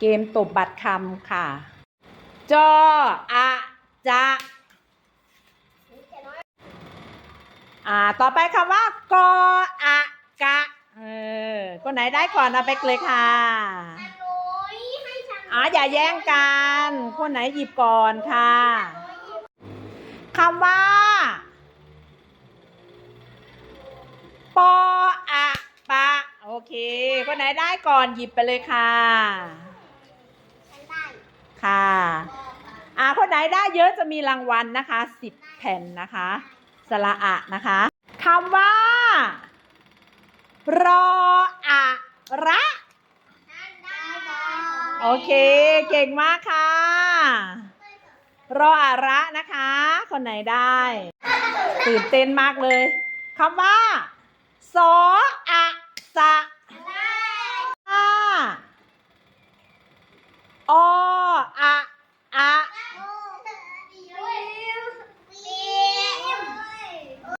เกมตบบัตรคำค่ะ จออะจะอ่า ต่อไปคำว่ากออะกะ เออ คนไหนได้ก่อนเอาไปเลยค่ะอ้ยให้ฉันอ่าอย่าแย่งกัน คนไหนหยิบก่อนค่ะคำว่า ปออะปะ โอเค คนไหนได้ก่อนหยิบไปเลยค่ะ ฉันได้ ค่ะ อ่า คน ไหนได้เยอะจะมีรางวัลนะคะสิบแผ่นนะคะ สระอะนะคะคำว่า รออะระโอเค เก่งมากค่ะ รออะระนะคะ คนไหนได้ ตื่นเต้นมากเลยคำว่า